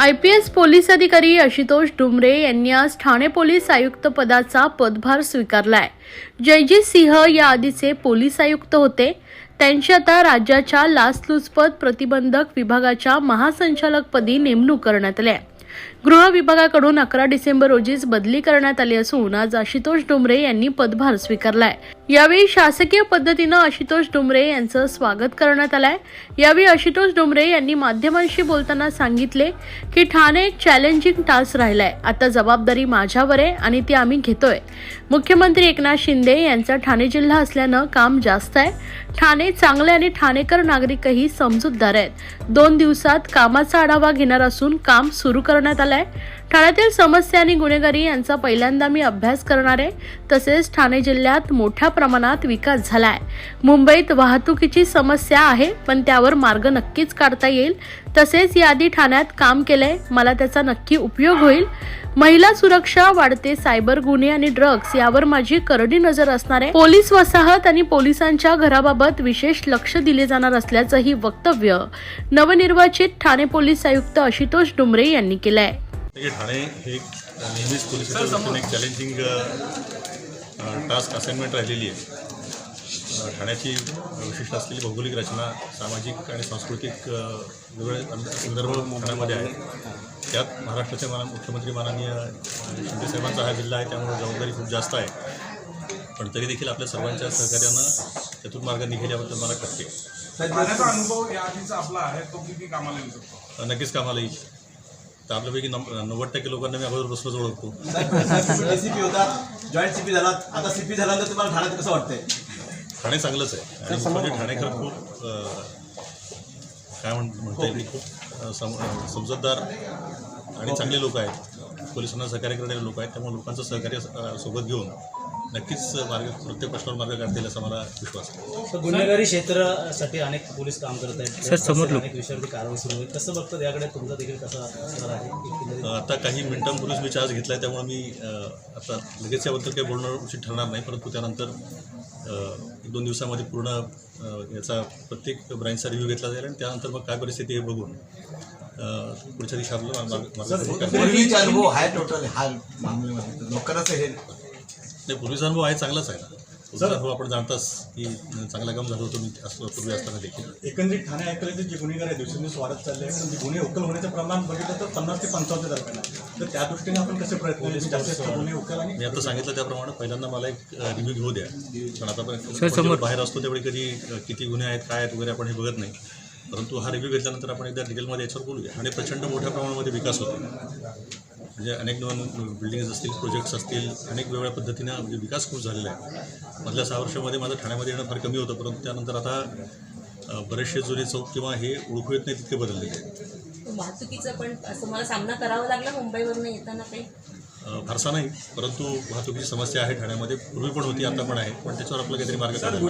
I P S police अधिकारी आशुतोष डुमरे यांनी आज ठाणे पोलीस आयुक्त पदाचा पदभार स्वीकारलाय. जयजीत सिंह या आधीचे पोलीस आयुक्त होते. त्यांची आता राज्याच्या लाचलुचपत प्रतिबंधक विभागाच्या महासंचालकपदी नेमणूक करण्यात आली आहे. गृह विभागाकडून अकरा डिसेंबर रोजीच बदली करण्यात आली असून आज आशुतोष डुमरे यांनी पदभार स्वीकारलाय. यावेळी शासकीय पद्धतीनं आशुतोष डुमरे यांचं स्वागत करण्यात आलंय. यावेळी आशुतोष डुमरे यांनी माध्यमांशी बोलताना सांगितले की ठाणे एक चॅलेंजिंग टास्क राहिलाय. आता जबाबदारी माझ्यावर आहे आणि ती आम्ही घेतोय. मुख्यमंत्री एकनाथ शिंदे यांचा ठाणे जिल्हा असल्यानं काम जास्त आहे. ठाणे चांगले आणि ठाणेकर नागरिकही समजूतदार आहेत. दोन दिवसात कामाचा आढावा घेणार असून काम सुरू करण्यात आलंय. ठाण्यातील समस्या आणि गुन्हेगारी यांचा पहिल्यांदा मी अभ्यास करणार आहे. तसेच ठाणे जिल्ह्यात मोठ्या प्रमाणात विकास झाला आहे मुंबईत वाहतुकीची समस्या आहे पण त्यावर मार्ग नक्कीच काढता येईल. तसेच याआधी ठाण्यात काम केलंय मला त्याचा नक्की उपयोग होईल. महिला सुरक्षा वाढते सायबर गुन्हे आणि ड्रग्ज यावर माझी करडी नजर असणार आहे. पोलीस वसाहत आणि पोलिसांच्या घराबाबत विशेष लक्ष दिले जाणार असल्याचंही वक्तव्य नवनिर्वाचित ठाणे पोलीस आयुक्त आशुतोष डुमरे यांनी केलं आहे ठाणे हे एक नेहमीच पोलिसाच्या एक चॅलेंजिंग टास्क असाइनमेंट राहिलेली आहे. ठाण्याची विशिष्ट असलेली भौगोलिक रचना सामाजिक आणि सांस्कृतिक अ, वेगवेगळे संदर्भ ठाण्यामध्ये आहे त्यात महाराष्ट्राचे मान मुख्यमंत्री माननीय शिंदेसाहेबांचा हा जिल्हा आहे त्यामुळे जबाबदारी खूप जास्त आहे. पण तरी देखील आपल्या सर्वांच्या सहकार्यानं त्यातून मार्ग निघेल याबद्दल मला कळते. अनुभव या आधीचा आपला आहे तो किती कामाला येऊ शकतो? नक्कीच कामाला येईल. तर आपल्यापैकी नव्वद टक्के लोकांना मी अगोदर बसलोच ओळखतो. एसीपी होता जॉईंट सीपी झालात आता सीपी झाल्यानंतर तुम्हाला ठाण्यात कसं वाटतंय? ठाणे चांगलंच आहे. आणि म्हणजे ठाणेकर खूप काय म्हण म्हणता येईल? खूप सम समजूतदार आणि चांगले लोक आहेत. पोलिसांना सहकार्य करणारे लोक आहेत. त्यामुळे लोकांचं सहकार्य सोबत घेऊन नक्कीच मार्ग प्रत्येक प्रश्नावर मार्ग काढतील असा मला विश्वास आहे. गुन्हेगारी क्षेत्रासाठी अनेक पोलीस काम करत आहेत. अनेक विषयावरती कारवाई सुरू आहे. कसं बघतात? याकडे तुमचा देखील कसा असणार आहे? आता काही मिनिटांपूर्वीच मी चार्ज घेतला आहे त्यामुळे मी आता लगेच याबद्दल काही बोलणं उचित ठरणार नाही परंतु त्यानंतर एक दोन दिवसामध्ये पूर्ण याचा प्रत्येक ब्रांचचा रिव्ह्यू घेतला जाईल आणि त्यानंतर मग काय परिस्थिती आहे बघून पुढच्या दिवशी आपलं टोटल हा मामल्यामध्ये तर लोकांनाच हे नाही पूर्वीचा अनुभव आहे चांगलाच आहे ना. पूर्वीचा अनुभव आपण जाणताच की चांगला काम झालं होतं मी असं पूर्वी असताना देखील. एकंदरीत ठाणे ऐकले जे गुन्हेगार आहे दिवसेंदिवस वाढत चालले आहे म्हणजे गुन्हे उकल होण्याचं प्रमाण बघितलं तर पन्नास ते पंचावन्न दरम्यान आहे तर त्या दृष्टीने आपण कसे प्रयत्न जास्त गुन्हे उकल आणि मी आता सांगितलं त्याप्रमाणे पहिल्यांदा मला एक रिव्ह्यू घेऊ द्या. पण आता आपण जेव्हा बाहेर असतो त्यावेळी कधी किती गुन्हे आहेत काय आहेत वगैरे आपण हे बघत नाही. परंतु हा रिव्ह्यू घेतल्यानंतर आपण एकदा डिटेलमध्ये याच्यावर बोलूया. आणि प्रचंड मोठ्या प्रमाणामध्ये विकास होतो म्हणजे अनेक नवीन बिल्डिंग्स असतील प्रोजेक्ट्स असतील अनेक वेगवेगळ्या पद्धतीनं म्हणजे विकास खूप झालेला आहे. मधल्या सहा वर्षामध्ये माझं ठाण्यामध्ये येणं फार कमी होतं परंतु त्यानंतर आता बरेचसे जुने चौक किंवा हे ओळखू येत नाही तितके बदललेले आहेत. वाहतुकीचा पण असं मला सामना करावा लागला मुंबईवरून येताना काही? फारसा नाही परंतु वाहतुकीची समस्या आहे ठाण्यामध्ये पूर्वी पण होती आता पण आहे पण त्याच्यावर आपलं काहीतरी मार्ग